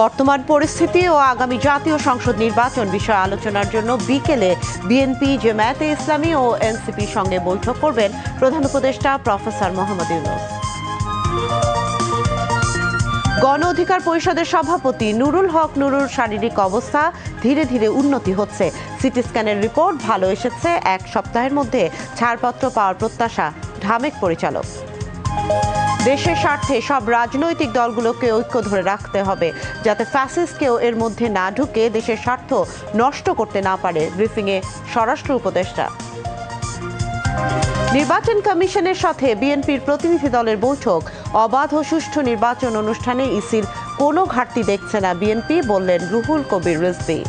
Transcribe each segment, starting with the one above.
বর্তমান পরিস্থিতি ও আগামী জাতীয় সংসদ নির্বাচন বিষয়ে আলোচনার জন্য বিকেলে বিএনপি, জামায়াতে ইসলামী ও এনসিপির সঙ্গে বৈঠক করবেন প্রধান উপদেষ্টা প্রফেসর মোহাম্মদ ইউনুস। গণ অধিকার পরিষদের সভাপতি নুরুল হক নুরুর শারীরিক অবস্থা ধীরে ধীরে উন্নতি হচ্ছে। সিটি স্ক্যানের রিপোর্ট, ভালো এসেছে। এক সপ্তাহের মধ্যে ছাড়পত্র পাওয়ার প্রত্যাশা, ঢামেক পরিচালক। দেশের স্বার্থে সব রাজনৈতিক দলগুলোকে ঐক্য ধরে রাখতে হবে, যাতে ফ্যাসিস্টকেও এর মধ্যে না ঢুকে দেশের স্বার্থ নষ্ট করতে না পারে ব্রিফিংয়ে স্বরাষ্ট্র উপদেষ্টা। নির্বাচন কমিশনের সাথে বিএনপির প্রতিনিধি দলের বৈঠক, অবাধ ও সুষ্ঠু নির্বাচন অনুষ্ঠানে ইসির কোনো ঘাটতি দেখছে না বিএনপি, বললেন রুহুল কবির রিজভী।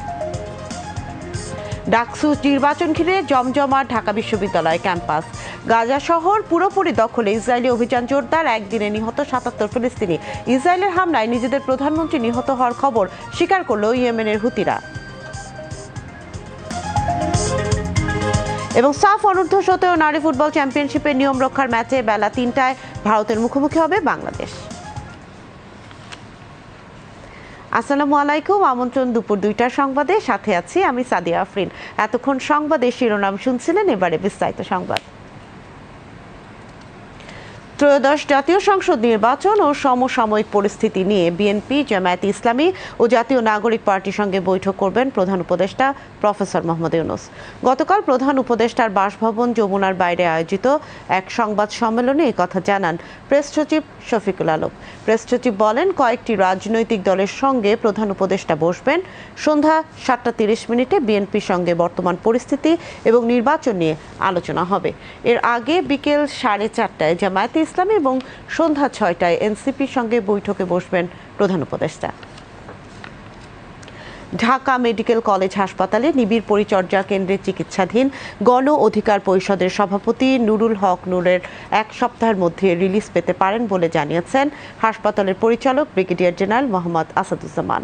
ডাকসু নির্বাচন ঘিরে জমজমাট ঢাকা বিশ্ববিদ্যালয় ক্যাম্পাস। গাজা শহর পুরোপুরি দখলে, ইসরায়েলি অভিযান জোরদার, একদিনে নিহত সাতাত্তর ফিলিস্তিনি। ইসরায়েলের হামলায় নিজেদের প্রধানমন্ত্রী নিহত হওয়ার খবর স্বীকার করল ইয়েমেনের হুতিরা। এবং সাফ অনূর্ধ্ব সতেরো নারী ফুটবল চ্যাম্পিয়নশিপের নিয়ম রক্ষার ম্যাচে বেলা তিনটায় ভারতের মুখোমুখি হবে বাংলাদেশ। আসসালামু আলাইকুম, আমন্ত্রণ দুপুর দুইটার সংবাদে। সাথে আছি আমি সাদিয়া আফরিন। এতক্ষণ সংবাদের শিরোনাম শুনছিলেন, এবারে বিস্তারিত সংবাদ। ত্রয়োদশ জাতীয় সংসদ নির্বাচন ও সমসাময়িক পরিস্থিতি নিয়ে বিএনপি, জামায়াত ইসলামী ও জাতীয় নাগরিক পার্টির সঙ্গে বৈঠক করবেন প্রধান উপদেষ্টা প্রফেসর মোহাম্মদ ইউনুস। গতকাল প্রধান উপদেষ্টার বাসভবন যমুনার বাইরে আয়োজিত এক সংবাদ সম্মেলনে কথা জানান প্রেস সচিব শফিকুল আলম। প্রেস সচিব বলেন, কয়েকটি রাজনৈতিক দলের সঙ্গে প্রধান উপদেষ্টা বসবেন। সন্ধ্যা সাতটা তিরিশ মিনিটে বিএনপির সঙ্গে বর্তমান পরিস্থিতি এবং নির্বাচন নিয়ে আলোচনা হবে। এর আগে বিকেল সাড়ে চারটায় জামায়াতে ইসলামী এবং সন্ধ্যা ছয়টায় এনসিপির সঙ্গে বৈঠকে বসবেন প্রধান উপদেষ্টা। ঢাকা মেডিকেল কলেজ হাসপাতালে নিবিড় পরিচর্যা কেন্দ্রে চিকিৎসাধীন গণ অধিকার পরিষদের সভাপতি নুরুল হক নূরের এক সপ্তাহের মধ্যে রিলিজ পেতে পারেন বলে জানিয়েছেন হাসপাতালের পরিচালক ব্রিগেডিয়ার জেনারেল মোহাম্মদ আসাদুজ্জামান।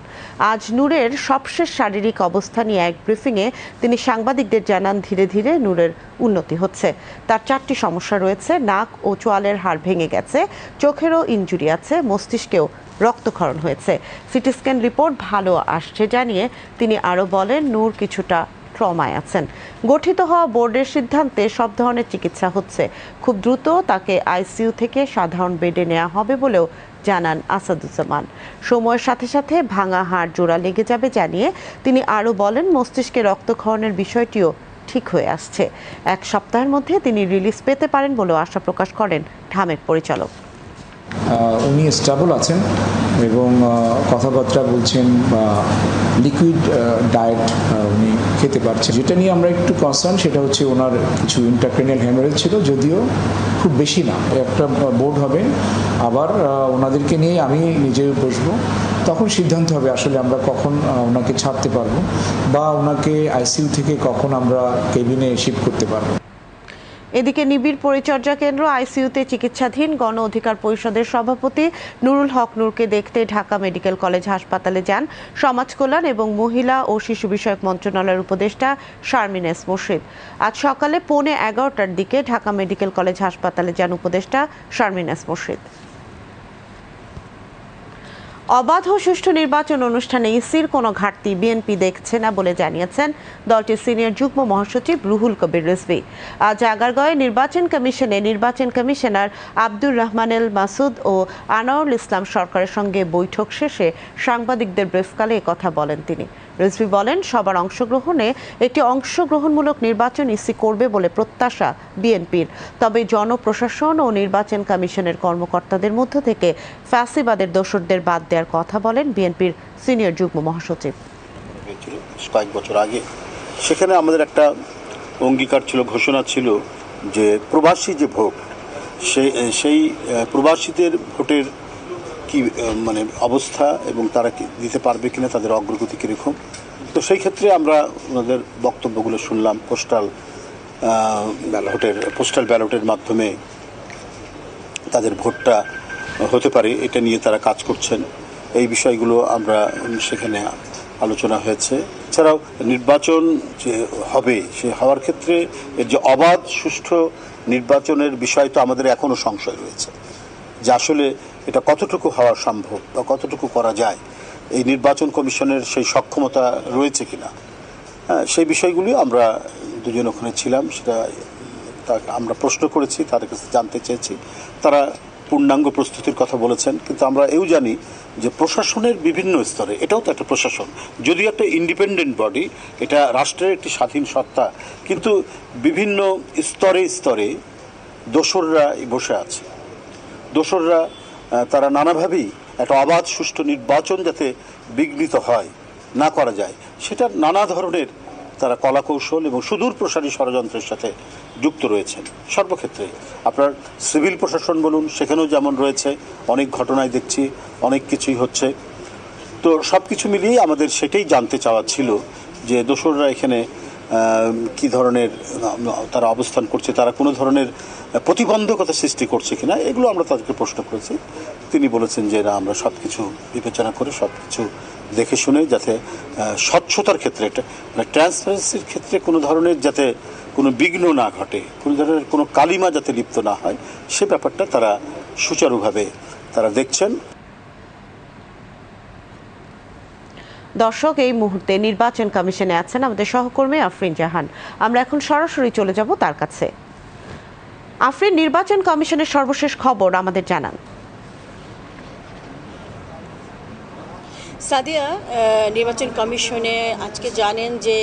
আজ নূরের সবশেষ শারীরিক অবস্থা নিয়ে এক ব্রিফিংয়ে তিনি সাংবাদিকদের জানান, ধীরে ধীরে নূরের উন্নতি হচ্ছে। তার চারটি সমস্যা রয়েছে, নাক ও চোয়ালের হাড় ভেঙে গেছে, চোখেরও ইঞ্জুরি আছে, মস্তিষ্কেও রক্তক্ষরণ হয়েছে। সিটি স্ক্যান রিপোর্ট ভালো আসছে জানিয়ে তিনি আরও বলেন, নূর কিছুটা ট্রমায় আছেন। গঠিত হওয়া বোর্ডের সিদ্ধান্তে সব ধরনের চিকিৎসা হচ্ছে। খুব দ্রুত তাকে আইসিইউ থেকে সাধারণ বেডে নেওয়া হবে বলেও জানান আসাদুজ্জামান। সময়ের সাথে সাথে ভাঙা হাড় জোড়া লেগে যাবে জানিয়ে তিনি আরও বলেন, মস্তিষ্কে রক্তক্ষরণের বিষয়টিও ঠিক হয়ে আসছে। এক সপ্তাহের মধ্যে তিনি রিলিজ পেতে পারেন বলেও আশা প্রকাশ করেন ঢামেক পরিচালক। উনি স্টেবল আছেন এবং কথাবার্তা বলছেন বা লিকুইড ডায়েট উনি খেতে পারছেন। যেটা নিয়ে আমরা একটু কনসার্ন সেটা হচ্ছে ওনার কিছু ইন্টারক্রেনিয়াল হ্যামারেজ ছিল, যদিও খুব বেশি না, একটা বোর্ড হবে। আবার ওনাদেরকে নিয়ে আমি নিজেও বসবো। তখন সিদ্ধান্ত হবে আসলে আমরা কখন ওনাকে ছাড়তে পারব বা ওনাকে আইসিইউ থেকে কখন আমরা কেবিনে শিফট করতে পারব। এদিকে নিবিড় পরিচর্যা কেন্দ্র আইসিইউতে চিকিৎসাধীন গণ অধিকার পরিষদের সভাপতি নুরুল হক নূরকে দেখতে ঢাকা মেডিকেল কলেজ হাসপাতালে যান সমাজ কল্যাণ এবং মহিলা ও শিশু বিষয়ক মন্ত্রণালয়ের উপদেষ্টা শারমিন এস মুর্শিদ। আজ সকালে পৌনে এগারোটার দিকে ঢাকা মেডিকেল কলেজ হাসপাতালে যান উপদেষ্টা শারমিন এস মুর্শিদ। অবাধ ও সুষ্ঠু নির্বাচন অনুষ্ঠানে ইসির কোনো ঘাটতি বিএনপি দেখছে না বলে জানিয়েছেন দলটির সিনিয়র যুগ্ম মহাসচিব রুহুল কবির রিজভী। আজ আগারগাঁয়ে নির্বাচন কমিশনে নির্বাচন কমিশনার আব্দুর রহমানেল মাসুদ ও আনোয়ারুল ইসলাম সরকারের সঙ্গে বৈঠক শেষে সাংবাদিকদের ব্রেফকালে কথা বলেন তিনি। রিজভী বলেন, সবার অংশগ্রহণে একটি অংশগ্রহণমূলক নির্বাচন ইসি করবে বলে প্রত্যাশা বিএনপির। তবে জনপ্রশাসন ও নির্বাচন কমিশনের কর্মকর্তাদের মধ্য থেকে ফ্যাসিবাদের দোসরদের বাদ দেওয়ার কথা বলেন বিএনপির সিনিয়র যুগ্ম মহাসচিব। কয়েক বছর আগে। সেখানে আমাদের একটা অঙ্গীকার ছিল, ঘোষণা ছিল যে প্রবাসী যে ভোট সেই প্রবাসীদের ভোটের কি মানে অবস্থা এবং তারা দিতে পারবে কিনা তাদের অগ্রগতি কীরকম? তো সেই ক্ষেত্রে আমরা ওনাদের বক্তব্যগুলো শুনলাম পোস্টাল ব্যালটের পোস্টাল ব্যালটের মাধ্যমে তাদের ভোটটা হতে পারে, এটা নিয়ে তারা কাজ করছেন। এই বিষয়গুলো আমরা সেখানে আলোচনা হয়েছে। এছাড়াও নির্বাচন যে হবে, সে হওয়ার ক্ষেত্রে এর যে অবাধ, সুষ্ঠু নির্বাচনের বিষয় তো আমাদের এখনও সংশয় রয়েছে। যে আসলে এটা কতটুকু হওয়া সম্ভব বা কতটুকু করা যায়? এই নির্বাচন কমিশনের সেই সক্ষমতা রয়েছে কিনা? হ্যাঁ সেই বিষয়গুলি আমরা দুজন ওখানে ছিলাম, সেটা আমরা প্রশ্ন করেছি, তাদের কাছে জানতে চেয়েছি। তারা পূর্ণাঙ্গ প্রস্তুতির কথা বলেছেন, কিন্তু আমরা এও জানি যে প্রশাসনের বিভিন্ন স্তরে, এটাও তো একটা প্রশাসন, যদিও একটা ইন্ডিপেন্ডেন্ট বডি এটা রাষ্ট্রের একটি স্বাধীন সত্তা, কিন্তু বিভিন্ন স্তরে স্তরে দোসররা বসে আছে। দোসররা তারা নানাভাবেই একটা অবাধ, সুষ্ঠু নির্বাচন যাতে বিঘ্নিত হয়, না করা যায়, সেটা নানা ধরনের তারা কলাকৌশল এবং সুদূর প্রসারী ষড়যন্ত্রের সাথে যুক্ত রয়েছেন। সর্বক্ষেত্রে আপনার সিভিল প্রশাসন বলুন, সেখানেও যেমন রয়েছে, অনেক ঘটনায় দেখছি, অনেক কিছুই হচ্ছে। তো সব কিছু মিলিয়ে আমাদের সেটাই জানতে চাওয়া ছিল যে দোসররা এখানে কি ধরনের তারা অবস্থান করছে, তারা কোনো ধরনের প্রতিবন্ধকতা সৃষ্টি করছে কিনা, এগুলো আমরা তাদেরকে প্রশ্ন করেছি। তিনি বলেছেন যে, না, আমরা সব কিছু বিবেচনা করে সব কিছু দেখে শুনে যাতে স্বচ্ছতার ক্ষেত্রে একটা ট্রান্সপারেন্সির ক্ষেত্রে কোনো ধরনের যাতে কোনো বিঘ্ন না ঘটে, কোনো ধরনের কোনো কালিমা যাতে লিপ্ত না হয়, সে ব্যাপারটা তারা সুচারুভাবে তারা দেখছেন। দর্শক, এই মুহূর্তে নির্বাচন কমিশনে আছেন আমাদের সহকর্মী আফরিন জাহান। আমরা এখন সরাসরি চলে যাব তার কাছে। আফরিন, নির্বাচন কমিশনের সর্বশেষ খবর আমাদের জানান। সাদিয়া নির্বাচন কমিশনে আজকে জানেন যে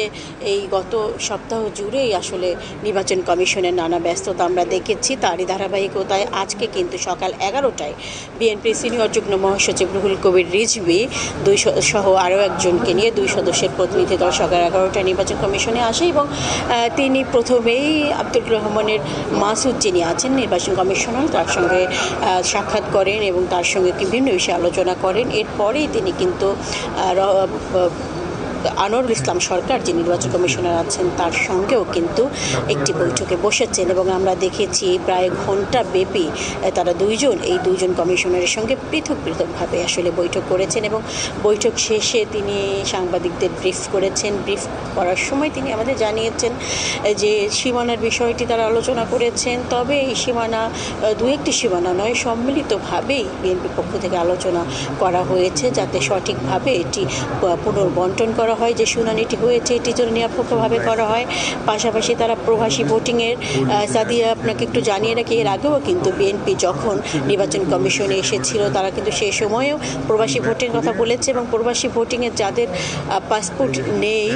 এই গত সপ্তাহ জুড়েই আসলে নির্বাচন কমিশনের নানা ব্যস্ততা আমরা দেখেছি। তারই ধারাবাহিকতায় আজকে কিন্তু সকাল এগারোটায় বিএনপি সিনিয়র যুগ্ম মহাসচিব রুহুল কবির রিজভি দুই সহ আরও একজনকে নিয়ে দুই সদস্যের প্রতিনিধি দল সকাল এগারোটায় নির্বাচন কমিশনে আসে এবং তিনি প্রথমেই আব্দুল রহমানের মাসুদ যিনি আছেন নির্বাচন কমিশনার, তার সঙ্গে সাক্ষাৎ করেন এবং তার সঙ্গে বিভিন্ন বিষয়ে আলোচনা করেন। এরপরেই তিনি কিন্তু uh, uh, আনোয়ারুল ইসলাম সরকার যে নির্বাচন কমিশনার আছেন, তার সঙ্গেও কিন্তু একটি বৈঠকে বসেছেন এবং আমরা দেখেছি প্রায় ঘণ্টা ব্যাপী তারা দুইজন, এই দুইজন কমিশনারের সঙ্গে পৃথক পৃথকভাবে আসলে বৈঠক করেছেন এবং বৈঠক শেষে তিনি সাংবাদিকদের ব্রিফ করেছেন। ব্রিফ করার সময় তিনি আমাদের জানিয়েছেন যে সীমানার বিষয়টি তারা আলোচনা করেছেন। তবে এই সীমানা দু একটি সীমানা নয়, সম্মিলিতভাবেই বিএনপির পক্ষ থেকে আলোচনা করা হয়েছে যাতে সঠিকভাবে এটি পুনর্বন্টন করা হয় যে শুনানিটি হয়েছে এটি যেন নিরপেক্ষভাবে করা হয়। পাশাপাশি তারা প্রবাসী ভোটিংয়ের সাদিয়া আপনাকে একটু জানিয়ে রাখি এর আগেও কিন্তু বিএনপি যখন নির্বাচন কমিশনে এসেছিল তারা কিন্তু সেই সময়েও প্রবাসী ভোটের কথা বলেছে এবং প্রবাসী ভোটিংয়ের যাদের পাসপোর্ট নেই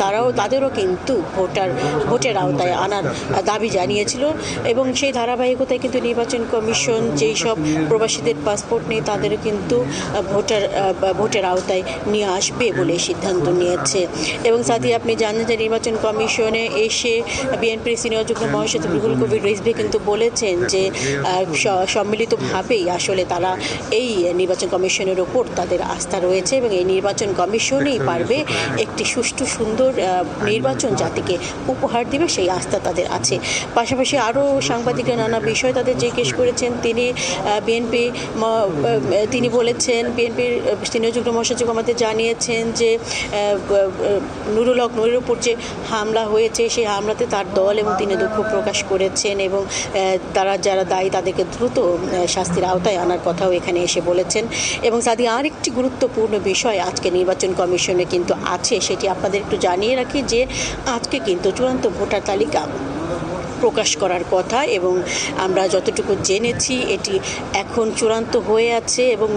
তারাও তাদেরও কিন্তু ভোটার ভোটের আওতায় আনার দাবি জানিয়েছিল এবং সেই ধারাবাহিকতায় কিন্তু নির্বাচন কমিশন যেই সব প্রবাসীদের পাসপোর্ট নেই তাদেরও কিন্তু ভোটার ভোটের আওতায় নিয়ে আসবে বলে সিদ্ধান্ত নিয়েছে এবং সাথে আপনি জানেন যে নির্বাচন কমিশনে এসে বিএনপির সিনিয়র যুগ্ম মহাসচিব রুহুল কবির রিজভি কিন্তু বলেছেন যে সম্মিলিতভাবেই আসলে তারা এই নির্বাচন কমিশনের ওপর তাদের আস্থা রয়েছে এবং এই নির্বাচন কমিশনই পারবে একটি সুষ্ঠু সুন্দর নির্বাচন জাতিকে উপহার দিবে সেই আস্থা তাদের আছে। পাশাপাশি আরও সাংবাদিকরা নানা বিষয় তাদের জিজ্ঞেস করেছেন। তিনি বিএনপি তিনি বলেছেন বিএনপির সিনিয়র যুগ্ম মহাসচিব আমাদের জানিয়েছেন যে নুরুল হক নুরের উপর যে হামলা হয়েছে, সেই হামলাতে তার দল এবং তিনি দুঃখ প্রকাশ করেছেন এবং তারা যারা দায়ী তাদেরকে দ্রুত শাস্তির আওতায় আনার কথাও এখানে এসে বলেছেন। এবং সাদি আরেকটি গুরুত্বপূর্ণ বিষয় আজকে নির্বাচন কমিশনে কিন্তু আছে, সেটি আপনাদের একটু জানিয়ে রাখি যে আজকে কিন্তু চূড়ান্ত ভোটার তালিকা প্রকাশ করার কথা এবং আমরা যতটুকু জেনেছি, এটি এখন চূড়ান্ত হয়ে আছে এবং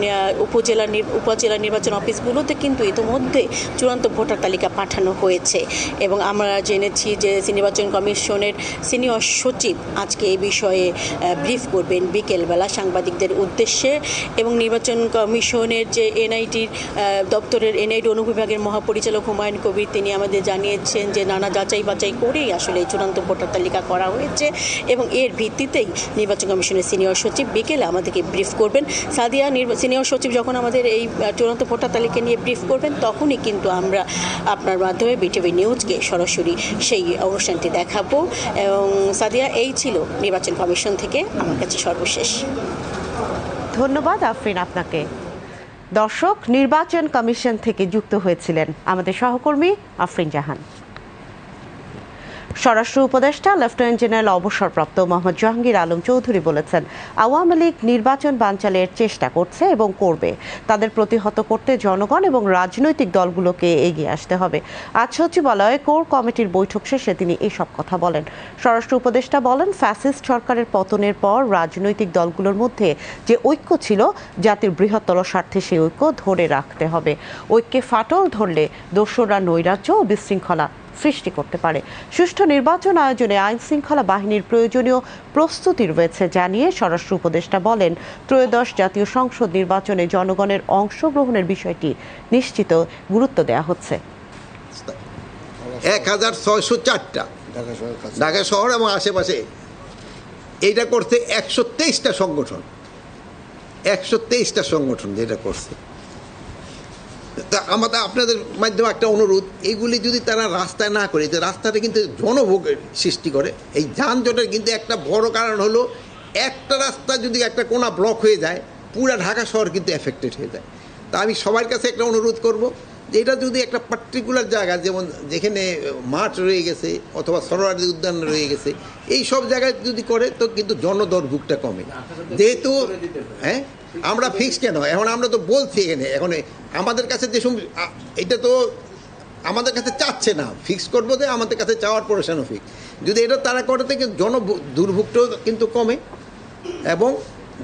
উপজেলা উপজেলা নির্বাচন অফিসগুলোতে কিন্তু ইতিমধ্যে চূড়ান্ত ভোটার তালিকা পাঠানো হয়েছে এবং আমরা জেনেছি যে নির্বাচন কমিশনের সিনিয়র সচিব আজকে এই বিষয়ে ব্রিফ করবেন বিকেলবেলা সাংবাদিকদের উদ্দেশ্যে এবং নির্বাচন কমিশনের যে এনআইটির দপ্তরের এনআইডি অনুবিভাগের মহাপরিচালক হুমায়ুন কবির তিনি আমাদের জানিয়েছেন যে নানা যাচাই বাছাই করেই আসলে চূড়ান্ত ভোটার তালিকা করা হয়েছে এবং এর ভিত্তিতেই নির্বাচন কমিশনের সিনিয়র সচিব বিকেলে আমাদেরকে ব্রিফ করবেন। সাদিয়া সিনিয়র সচিব যখন আমাদের এই চূড়ান্ত ভোটার তালিকা নিয়ে ব্রিফ করবেন, তখনই কিন্তু আমরা আপনার মাধ্যমে বিটিভি নিউজকে সরাসরি সেই অনুষ্ঠানটি দেখাবো। এবং সাদিয়া, এই ছিল নির্বাচন কমিশন থেকে আমার কাছে সর্বশেষ। ধন্যবাদ আফরিন আপনাকে। দর্শক, নির্বাচন কমিশন থেকে যুক্ত হয়েছিলেন আমাদের সহকর্মী আফরিন জাহান। স্বরাষ্ট্র উপদেষ্টা লেফটেন্যান্ট জেনারেল অবসরপ্রাপ্ত মোহাম্মদ জাহাঙ্গীর আলম চৌধুরী বলেছেন, আওয়ামী লীগ নির্বাচন বানচালের চেষ্টা করছে এবং করবে। তাদের প্রতিহত করতে জনগণ এবং রাজনৈতিক দলগুলোকে এগিয়ে আসতে হবে। আজ সচিবালয়ে কোর কমিটির বৈঠক শেষে তিনি এসব কথা বলেন। স্বরাষ্ট্র উপদেষ্টা বলেন, ফ্যাসিস্ট সরকারের পতনের পর রাজনৈতিক দলগুলোর মধ্যে যে ঐক্য ছিল, জাতির বৃহত্তর স্বার্থে সেই ঐক্য ধরে রাখতে হবে। ঐক্যে ফাটল ধরলে দোসররা নৈরাজ্য ও বিশৃঙ্খলা সৃষ্টি করতে পারে। সুষ্ঠু নির্বাচন আয়োজনে আইন শৃঙ্খলা বাহিনীর প্রয়োজনীয় প্রস্তুতি রয়েছে জানিয়ে স্বরাষ্ট্র উপদেষ্টা বলেন, ত্রয়োদশ জাতীয় সংসদ নির্বাচনে জনগণের অংশগ্রহণের বিষয়টি নিশ্চিত গুরুত্ব দেওয়া হচ্ছে। এক হাজার ছয়শো চারটা। ঢাকা শহর এবং আশেপাশে। এইটা করছে একশো তেইশটা সংগঠন। একশো তেইশটা সংগঠন যেটা করছে। তা আমাদের আপনাদের মাধ্যমে একটা অনুরোধ, এগুলি যদি তারা রাস্তায় না করে, যে রাস্তাটা কিন্তু জনভোগের সৃষ্টি করে, এই যানজটের কিন্তু একটা বড় কারণ হলো, একটা রাস্তা যদি একটা কোনা ব্লক হয়ে যায়, পুরা ঢাকা শহর কিন্তু এফেক্টেড হয়ে যায়। তা আমি সবার কাছে একটা অনুরোধ করব, যে এটা যদি একটা পার্টিকুলার জায়গা, যেমন যেখানে মাঠ রয়ে গেছে, অথবা সরোয়ারি উদ্যান রয়ে গেছে, এই সব জায়গায় যদি করে, তো কিন্তু জনদরভুকটা কমে। যেহেতু হ্যাঁ? আমরা ফিক্স কেন? এখন আমরা তো বলছি এখানে, এখন আমাদের কাছে যে এটা তো আমাদের কাছে চাচ্ছে না। ফিক্স করব যে আমাদের কাছে চাওয়ার পরেশানো ফিক্স যদি এটা তারা করে থেকে জন দুর্ভোগটাও কিন্তু কমে। এবং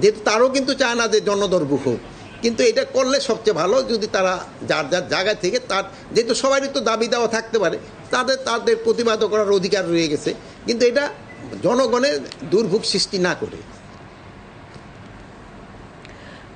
যেহেতু তারও কিন্তু চায় না যে জনদুর্ভোগ হোক। কিন্তু এটা করলে সবচেয়ে ভালো যদি তারা যার যার জায়গা থেকে তার যেহেতু সবারই তো দাবি দেওয়া থাকতে পারে, তাদের তাদের প্রতিবাদ করার অধিকার রয়ে গেছে। কিন্তু এটা জনগণের দুর্ভোগ সৃষ্টি না করে।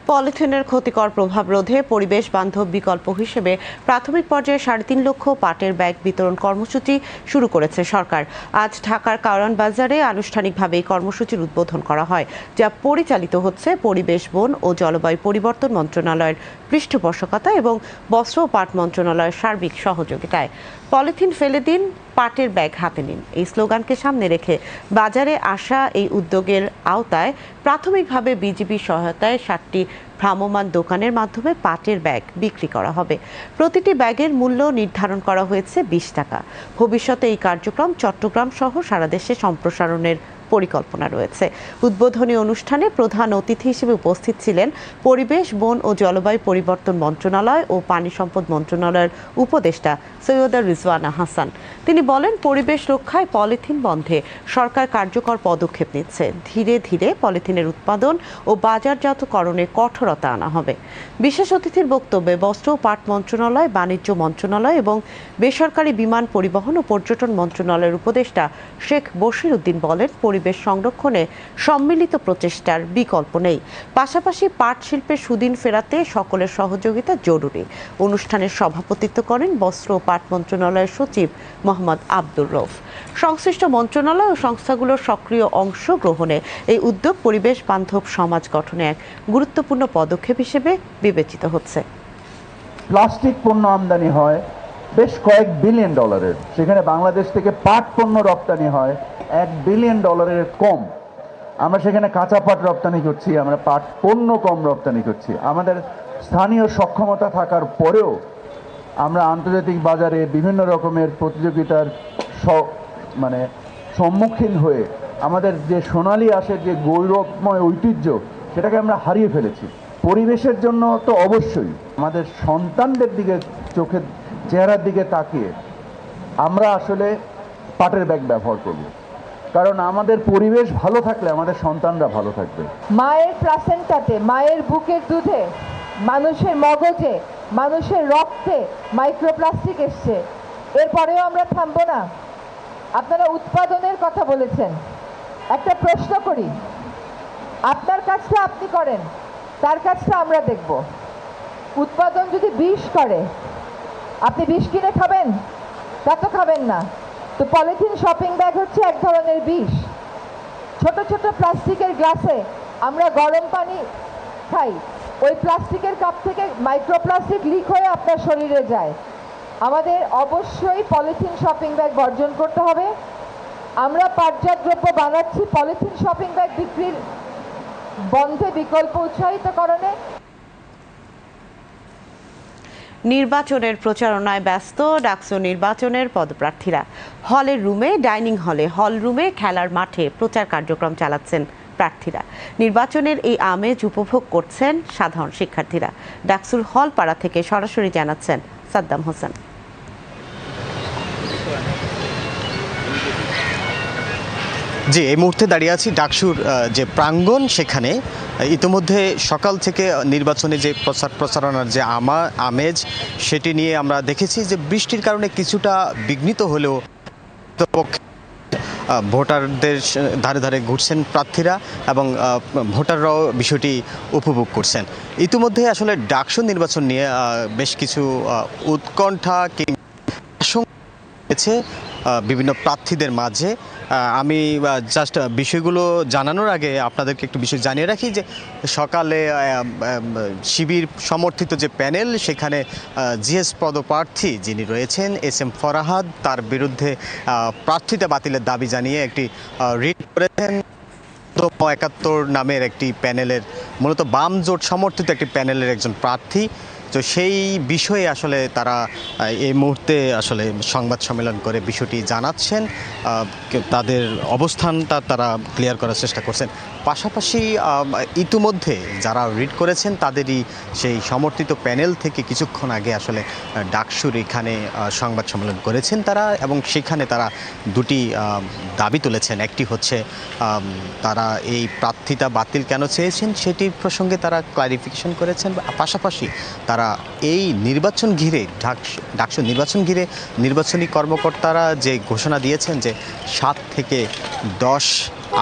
পলিথিনের ক্ষতিকর প্রভাব রোধে পরিবেশ বান্ধব বিকল্প হিসেবে প্রাথমিক পর্যায়ে সাড়ে তিন লক্ষ পাটের ব্যাগ বিতরণ কর্মসূচি শুরু করেছে সরকার। আজ ঢাকার কারণ বাজারে আনুষ্ঠানিকভাবে এই কর্মসূচির উদ্বোধন করা হয়, যা পরিচালিত হচ্ছে পরিবেশ বন ও জলবায়ু পরিবর্তন মন্ত্রণালয়ের পৃষ্ঠপোষকতা এবং বস্ত্র ও পাট মন্ত্রণালয়ের সার্বিক সহযোগিতায়। পলিথিন ফেলে দিন, পাটের ব্যাগ হাতে নিন। এই স্লোগানকে সামনে রেখে বাজারে আসা এই উদ্যোগের আওতায় প্রাথমিকভাবে বিজিবির সহায়তায় সাতটি ভ্রাম্যমান দোকানের মাধ্যমে পাটের ব্যাগ বিক্রি করা হবে। প্রতিটি ব্যাগের মূল্য নির্ধারণ করা হয়েছে বিশ টাকা। ভবিষ্যতে এই কার্যক্রম চট্টগ্রাম সহ সারা দেশে সম্প্রসারণের পরিকল্পনা রয়েছে। উদ্বোধনী অনুষ্ঠানে প্রধান অতিথি হিসেবে উপস্থিত ছিলেন পরিবেশ, বন ও জলবায়ু পরিবর্তন মন্ত্রণালয় ও পানি সম্পদ মন্ত্রণালয়ের উপদেষ্টা সৈয়দা রিজওয়ানা হাসান। তিনি বলেন, পরিবেশ রক্ষায় পলিথিন বন্ধে সরকার কার্যকর পদক্ষেপ নিচ্ছে। ধীরে ধীরে পলিথিনের উৎপাদন ও বাজারজাতকরণে কঠোরতা আনা হবে। বিশেষ অতিথির বক্তব্যে বস্ত্র ও পাট মন্ত্রণালয়, বাণিজ্য মন্ত্রণালয় এবং বেসরকারি বিমান পরিবহন ও পর্যটন মন্ত্রণালয়ের উপদেষ্টা শেখ বশির উদ্দিন বলেন পরিবেশ সংরক্ষণে সম্মিলিত প্রচেষ্টার বিকল্প নেই। পাশাপাশি পাট শিল্পের সুদিন ফেরাতে সকলের সহযোগিতা জরুরি। অনুষ্ঠানের সভাপতিত্ব করেন বস্ত্র ও পাট মন্ত্রণালয়ের সচিব মোহাম্মদ আব্দুর রৌফ সংশ্লিষ্ট মন্ত্রণালয় ও সংস্থাগুলোর সক্রিয় অংশগ্রহণে এই উদ্যোগ পরিবেশ বান্ধব সমাজ গঠনে এক গুরুত্বপূর্ণ পদক্ষেপ হিসেবে বিবেচিত হচ্ছে। প্লাস্টিক পণ্য আমদানি হয় বেশ কয়েক বিলিয়ন ডলারের। সেখানে বাংলাদেশ থেকে পাট পণ্য রপ্তানি হয় এক বিলিয়ন ডলারের কম। আমরা সেখানে কাঁচা পাট রপ্তানি করছি, আমরা পাট পণ্য কম রপ্তানি করছি। আমাদের স্থানীয় সক্ষমতা থাকার পরেও আমরা আন্তর্জাতিক বাজারে বিভিন্ন রকমের প্রতিযোগিতার মানে সম্মুখীন হয়ে আমাদের যে সোনালী আসে যে গৌরবময় ঐতিহ্য, সেটাকে আমরা হারিয়ে ফেলেছি। পরিবেশের জন্য তো অবশ্যই। আমাদের সন্তানদের দিকে, চোখের চেহারার দিকে তাকিয়ে আমরা আসলে পাটের ব্যাগ ব্যবহার করব। কারণ আমাদের পরিবেশ ভালো থাকলে আমাদের সন্তানরা ভালো থাকবে। মায়ের প্লাসেন্টাতে মায়ের বুকের দুধে, মানুষের মগজে, মানুষের রক্তে মাইক্রোপ্লাস্টিক এসছে। এরপরেও আমরা থামবো না। আপনারা উৎপাদনের কথা বলেছেন। একটা প্রশ্ন করি, আপনার কাজটা আপনি করেন, তার কাজটা আমরা দেখব। উৎপাদন যদি বিষ করে, আপনি বিষ কিনে খাবেন? তা তো খাবেন না। তো পলিথিন শপিং ব্যাগ হচ্ছে এক ধরনের বিষ। ছোট ছোট প্লাস্টিকের গ্লাসে আমরা গরম পানি খাই। ওই প্লাস্টিকের কাপ থেকে মাইক্রোপ্লাস্টিক লিক হয়ে আপনার শরীরে যায়। আমাদের অবশ্যই পলিথিন শপিং ব্যাগ বর্জন করতে হবে। আমরা পাটজাত দ্রব্য বানাচ্ছি পলিথিন শপিং ব্যাগ বিক্রির বন্ধে বিকল্প উৎসাহিতকরণে নির্বাচনের প্রচারণায় ব্যস্ত ডাকসু নির্বাচনের পদপ্রার্থীরা। হলের রুমে, ডাইনিং হলে, হল রুমে, খেলার মাঠে প্রচার কার্যক্রম চালাচ্ছেন প্রার্থীরা। নির্বাচনের এই আমেজ উপভোগ করছেন সাধারণ শিক্ষার্থীরা। ডাকসুর হল পাড়া থেকে সরাসরি জানাচ্ছেন সাদ্দাম হোসেন। জি, এই মুহূর্তে দাঁড়িয়ে আছি ডাকসুর যে প্রাঙ্গণ, সেখানে ইতিমধ্যে সকাল থেকে নির্বাচনে যে প্রচার প্রচারণার যে আমা, আমেজ, সেটি নিয়ে আমরা দেখেছি যে বৃষ্টির কারণে কিছুটা বিঘ্নিত হলেও ভোটারদের ধারে ধারে ঘুরছেন প্রার্থীরা এবং ভোটাররাও বিষয়টি উপভোগ করছেন। ইতিমধ্যে আসলে ডাকসু নির্বাচন নিয়ে বেশ কিছু উৎকণ্ঠা কিংবা বিভিন্ন প্রার্থীদের মাঝে। আমি জাস্ট বিষয়গুলো জানানোর আগে আপনাদেরকে একটু বিষয় জানিয়ে রাখি যে সকালে শিবির সমর্থিত যে প্যানেল, সেখানে জিএস পদপ্রার্থী যিনি রয়েছেন, এস এম ফরাহাদ, তার বিরুদ্ধে প্রার্থিতা বাতিলের দাবি জানিয়ে একটি রিট করেছেন। একাত্তর নামের একটি প্যানেলের, মূলত বাম জোট সমর্থিত একটি প্যানেলের একজন প্রার্থী। তো সেই বিষয়ে আসলে তারা এই মুহূর্তে আসলে সংবাদ সম্মেলন করে বিষয়টি জানাচ্ছেন। তাদের অবস্থানটা তারা ক্লিয়ার করার চেষ্টা করছেন। পাশাপাশি ইতিমধ্যে যারা রিড করেছেন তাদেরই সেই সমর্থিত প্যানেল থেকে কিছুক্ষণ আগে আসলে ডাকসুর এখানে সংবাদ সম্মেলন করেছেন তারা এবং সেখানে তারা দুটি দাবি তুলেছেন। একটি হচ্ছে তারা এই প্রার্থিতা বাতিল কেন চেয়েছেন সেটি প্রসঙ্গে তারা ক্লারিফিকেশন করেছেন। পাশাপাশি তারা এই নির্বাচন ঘিরে ডাকসু নির্বাচন ঘিরে নির্বাচনী কর্মকর্তারা যে ঘোষণা দিয়েছেন যে সাত থেকে দশ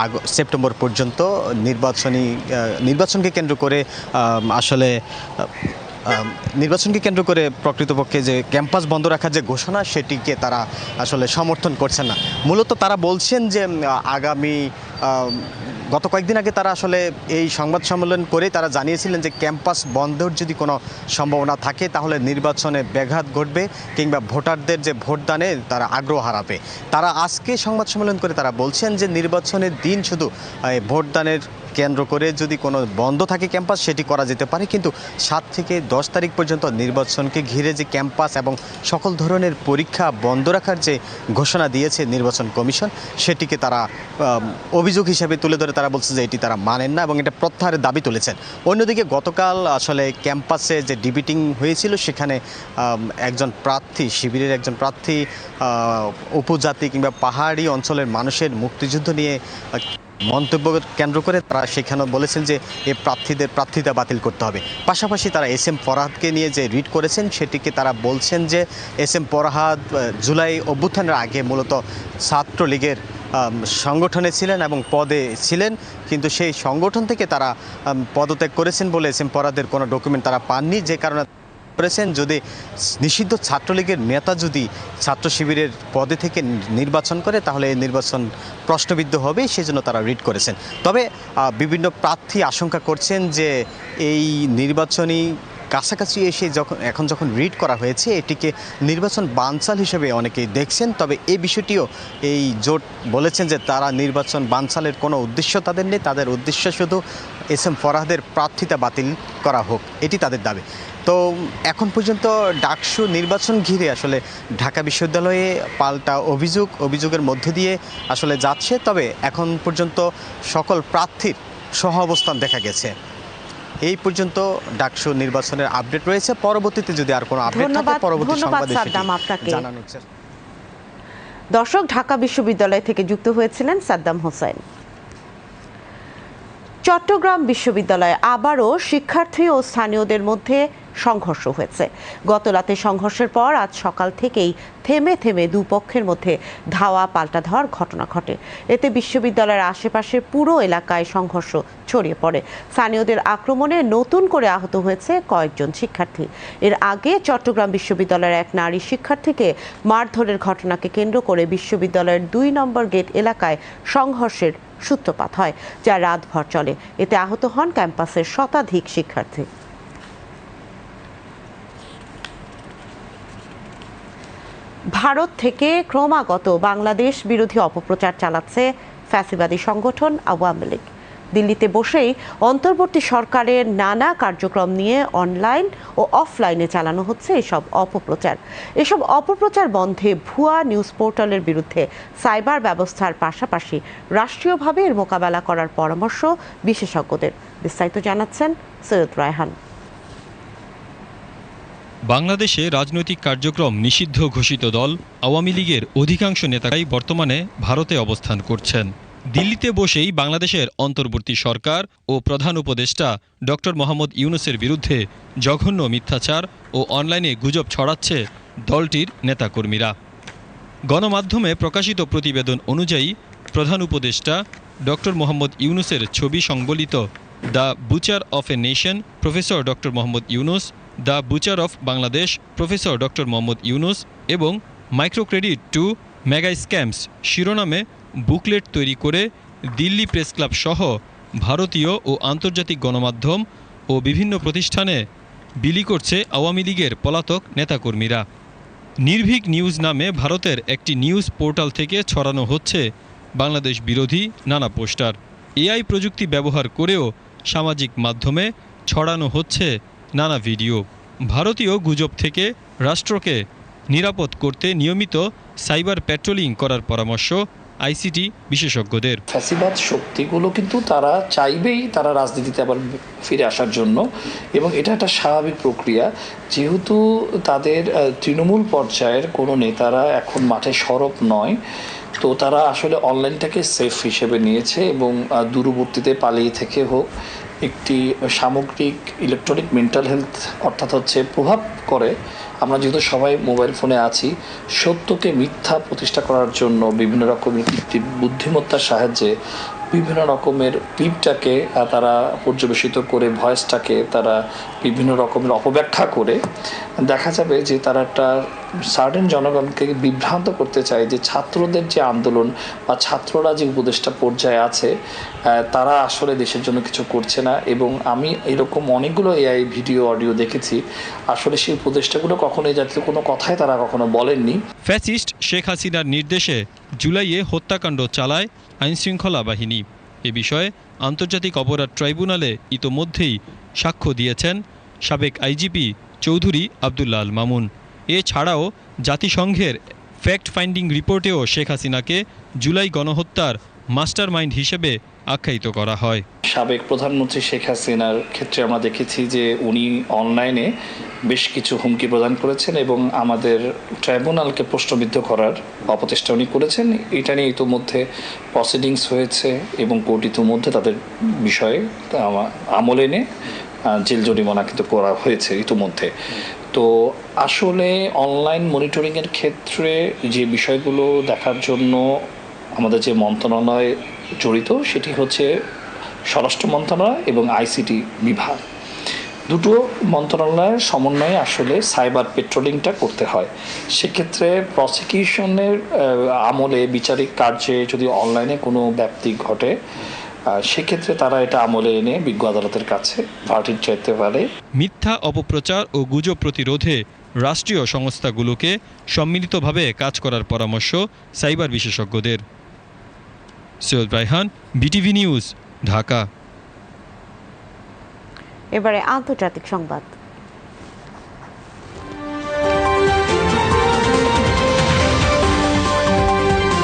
আগ সেপ্টেম্বর পর্যন্ত নির্বাচনী নির্বাচনকে কেন্দ্র করে আসলে নির্বাচনকে কেন্দ্র করে প্রকৃতপক্ষে যে ক্যাম্পাস বন্ধ রাখার যে ঘোষণা, সেটিকে তারা আসলে সমর্থন করছেন না। মূলত তারা বলছেন যে, আগামী গত কয়েকদিন আগে তারা আসলে এই সংবাদ সম্মেলন করে তারা জানিয়েছিলেন যে ক্যাম্পাস বন্ধের যদি কোনো সম্ভাবনা থাকে, তাহলে নির্বাচনে ব্যাঘাত ঘটবে কিংবা ভোটারদের যে ভোটদানে তারা আগ্রহ হারাবে। তারা আজকে সংবাদ সম্মেলন করে তারা বলছেন যে নির্বাচনের দিন শুধু ভোটদানের কেন্দ্র করে যদি কোনো বন্ধ থাকে ক্যাম্পাস, সেটি করা যেতে পারে। কিন্তু সাত থেকে দশ তারিখ পর্যন্ত নির্বাচনকে ঘিরে যে ক্যাম্পাস এবং সকল ধরনের পরীক্ষা বন্ধ রাখার যে ঘোষণা দিয়েছে নির্বাচন কমিশন, সেটিকে তারা অভিযোগ হিসেবে তুলে ধরে তারা বলছে যে এটি তারা মানেন না এবং এটা প্রত্যাহারের দাবি তুলেছেন। অন্যদিকে গতকাল আসলে ক্যাম্পাসে যে ডিবিটিং হয়েছিল, সেখানে একজন প্রার্থী, শিবিরের একজন প্রার্থী উপজাতি কিংবা পাহাড়ি অঞ্চলের মানুষের মুক্তিযুদ্ধ নিয়ে মন্তব্য কেন্দ্র করে তারা সেখানে বলেছেন যে এ প্রার্থীদের প্রার্থিতা বাতিল করতে হবে। পাশাপাশি তারা এস এম ফরহাদকে নিয়ে যে রিট করেছেন, সেটিকে তারা বলছেন যে এস এম ফরহাদ জুলাই অভ্যুত্থানের আগে মূলত ছাত্রলীগের সংগঠনে ছিলেন এবং পদে ছিলেন, কিন্তু সেই সংগঠন থেকে তারা পদত্যাগ করেছেন বলে এস এম ফরহাদের কোনো ডকুমেন্ট তারা পাননি। যে কারণে করেছেন, যদি নিষিদ্ধ ছাত্রলীগের নেতা যদি ছাত্র শিবিরের পদে থেকে নির্বাচন করে, তাহলে এই নির্বাচন প্রশ্নবিদ্ধ হবে সেজন্য তারা রিট করেছেন। তবে বিভিন্ন প্রার্থী আশঙ্কা করছেন যে এই নির্বাচনী কাছাকাছি এসে যখন এখন যখন রিড করা হয়েছে, এটিকে নির্বাচন বানচাল হিসেবে অনেকেই দেখছেন। তবে এই বিষয়টিও এই জোট বলেছেন যে তারা নির্বাচন বানচালের কোনো উদ্দেশ্য তাদের নেই। তাদের উদ্দেশ্য শুধু এস এম ফরাহাদের প্রার্থিতা বাতিল করা হোক, এটি তাদের দাবি। তো এখন পর্যন্ত ডাকসু নির্বাচন ঘিরে আসলে ঢাকা বিশ্ববিদ্যালয়ে পাল্টা অভিযোগ, অভিযোগের মধ্যে দিয়ে আসলে যাচ্ছে। তবে এখন পর্যন্ত সকল প্রার্থীর সহ অবস্থান দেখা গেছে। এই পর্যন্ত ডাকসু নির্বাচনের আপডেট রয়েছে। পরবর্তীতে যদি আর কোনো আপডেট থাকে পরবর্তী সংবাদে সাদ্দাম আপনাকে। জানানোর চেষ্টা দর্শক ঢাকা বিশ্ববিদ্যালয় থেকে যুক্ত হয়েছিলেন সাদ্দাম হোসেন। চট্টগ্রাম বিশ্ববিদ্যালয়ে আবারও শিক্ষার্থী ও স্থানীয়দের মধ্যে সংঘর্ষ হয়েছে। গত রাতে সংঘর্ষের পর আজ সকাল থেকেই থেমে থেমে দুপক্ষের মধ্যে ধাওয়া পাল্টা ধাওয়ার ঘটনা ঘটে। এতে বিশ্ববিদ্যালয়ের আশেপাশে পুরো এলাকায় সংঘর্ষ ছড়িয়ে পড়ে। স্থানীয়দের আক্রমণে নতুন করে আহত হয়েছে কয়েকজন শিক্ষার্থী। এর আগে চট্টগ্রাম বিশ্ববিদ্যালয়ের এক নারী শিক্ষার্থীকে মারধরের ঘটনাকে কেন্দ্র করে বিশ্ববিদ্যালয়ের দুই নম্বর গেট এলাকায় সংঘর্ষের সূত্রপাত হয়, যা রাতভর চলে। এতে আহত হন ক্যাম্পাসের শতাধিক শিক্ষার্থী। ভারত থেকে ক্রমাগত বাংলাদেশ বিরোধী অপপ্রচার চালাচ্ছে ফ্যাসিবাদী সংগঠন আওয়ামী লীগ। দিল্লিতে বসেই অন্তর্বর্তী সরকারের নানা কার্যক্রম নিয়ে অনলাইন ও অফলাইনে চালানো হচ্ছে এসব অপপ্রচার। এসব অপপ্রচার বন্ধে ভুয়া নিউজ পোর্টালের বিরুদ্ধে সাইবার ব্যবস্থার পাশাপাশি রাষ্ট্রীয়ভাবে এর মোকাবেলা করার পরামর্শ বিশেষজ্ঞদের। বিস্তারিত জানাচ্ছেন সৈয়দ রায়হান। বাংলাদেশে রাজনৈতিক কার্যক্রম নিষিদ্ধ ঘোষিত দল আওয়ামী লীগের অধিকাংশ নেতারাই বর্তমানে ভারতে অবস্থান করছেন। দিল্লিতে বসেই বাংলাদেশের অন্তর্বর্তী সরকার ও প্রধান উপদেষ্টা ডক্টর মোহাম্মদ ইউনুসের বিরুদ্ধে জঘন্য মিথ্যাচার ও অনলাইনে গুজব ছড়াচ্ছে দলটির নেতাকর্মীরা। গণমাধ্যমে প্রকাশিত প্রতিবেদন অনুযায়ী প্রধান উপদেষ্টা ডক্টর মোহাম্মদ ইউনুসের ছবি সংবলিত the butcher of a nation professor doctor Mohammad Yunus the butcher of Bangladesh, professor doctor Mohammad Yunus এবং মাইক্রোক্রেডিট টু মেগা স্ক্যামস শিরোনামে বুকলেট তৈরি করে দিল্লি প্রেস ক্লাব সহ ভারতীয় ও আন্তর্জাতিক গণমাধ্যম ও বিভিন্ন প্রতিষ্ঠানে বিলি করছে আওয়ামী লীগের পলাতক নেতাকর্মীরা। নির্ভীক নিউজ নামে ভারতের একটি নিউজ পোর্টাল থেকে ছড়ানো হচ্ছে বাংলাদেশ বিরোধী নানা পোস্টার। এআই প্রযুক্তি ব্যবহার করেও সামাজিক মাধ্যমে ছড়ানো হচ্ছে নানা ভিডিও। ভারতীয় গুজব থেকে রাষ্ট্রকে নিরাপদ করতে নিয়মিত সাইবার প্যাট্রোলিং করার পরামর্শ আইসিটি বিশেষজ্ঞদের। ফ্যাসিবাদ শক্তিগুলো কিন্তু তারা চাইবেই তারা রাজনীতিতে আবার ফিরে আসার জন্য এবং এটা একটা স্বাভাবিক প্রক্রিয়া। যেহেতু তাদের তৃণমূল পর্যায়ের কোনো নেতারা এখন মাঠে সরব নয়, তো তারা আসলে অনলাইনটাকে সেফ হিসেবে নিয়েছে এবং দূরবর্তীতে পালিয়ে থেকে হোক একটি সামগ্রিক ইলেকট্রনিক মেন্টাল হেলথ অর্থাৎ হচ্ছে প্রভাব করে। আমরা যেহেতু সবাই মোবাইল ফোনে আছি, সত্যকে মিথ্যা প্রতিষ্ঠা করার জন্য বিভিন্ন রকমের বুদ্ধিমত্তার সাহায্যে বিভিন্ন রকমের ক্লিপটাকে তারা পর্যবেসিত করে ভয়েসটাকে তারা বিভিন্ন রকমের অপব্যাখ্যা করে। দেখা যাবে যে তারা একটা সার্টেন জনগণকে বিভ্রান্ত করতে চায় যে ছাত্রদের যে আন্দোলন বা ছাত্ররা যে উপদেষ্টা পর্যায়ে আছে তারা আসলে দেশের জন্য কিছু করছে না এবং আমি এরকম অনেকগুলো এআই ভিডিও, অডিও দেখেছি। আসলে সেই উপদেষ্টাগুলো কখনো এই জাতীয় কোনো কথাই তারা কখনো বলেননি। ফ্যাসিস্ট শেখ হাসিনার নির্দেশে জুলাইয়ে হত্যাকাণ্ড চালায় আইনশৃঙ্খলা বাহিনী। এ বিষয়ে আন্তর্জাতিক অপরাধ ট্রাইব্যুনালে ইতোমধ্যেই সাক্ষ্য দিয়েছেন সাবেক আইজিপি চৌধুরী আবদুল্লাহ আল মামুন। এছাড়াও জাতিসংঘের ফ্যাক্ট ফাইন্ডিং রিপোর্টেও শেখ হাসিনাকে জুলাই গণহত্যার মাস্টারমাইন্ড হিসেবে আখ্যায়িত করা হয়। সাবেক প্রধানমন্ত্রী শেখ হাসিনার ক্ষেত্রে আমরা দেখেছি যে উনি অনলাইনে বেশ কিছু হুমকি প্রদান করেছেন এবং আমাদের ট্রাইব্যুনালকে প্রশ্নবিদ্ধ করার অপচেষ্টা উনি করেছেন। এটা নিয়ে ইতোমধ্যে প্রসিডিংস হয়েছে এবং কোর্ট ইতোমধ্যে তাদের বিষয়ে আমা- আমল এনে জেল জরিমানা কিন্তু করা হয়েছে ইতোমধ্যে। তো আসলে অনলাইন মনিটরিংয়ের ক্ষেত্রে যে বিষয়গুলো দেখার জন্য আমাদের যে মন্ত্রণালয় জড়িত, সেটি হচ্ছে স্বরাষ্ট্র মন্ত্রণালয় এবং আইসিটি বিভাগ। দুটো মন্ত্রণালয়ের সমন্বয়ে আসলে সাইবার পেট্রোলিংটা করতে হয়। সেক্ষেত্রে প্রসিকিউশনের আমলে বিচারিক কার্যে যদি অনলাইনে কোনো ব্যাপ্তি ঘটে সেক্ষেত্রে তারা এটা আমলে এনে বিজ্ঞ আদালতের কাছে পার্টির চাইতে পারে। মিথ্যা অপপ্রচার ও গুজব প্রতিরোধে রাষ্ট্রীয় সংস্থাগুলোকে সম্মিলিতভাবে কাজ করার পরামর্শ সাইবার বিশেষজ্ঞদের। Syed Raihan BTV news Dhaka. এবারে আন্তর্জাতিক সংবাদ।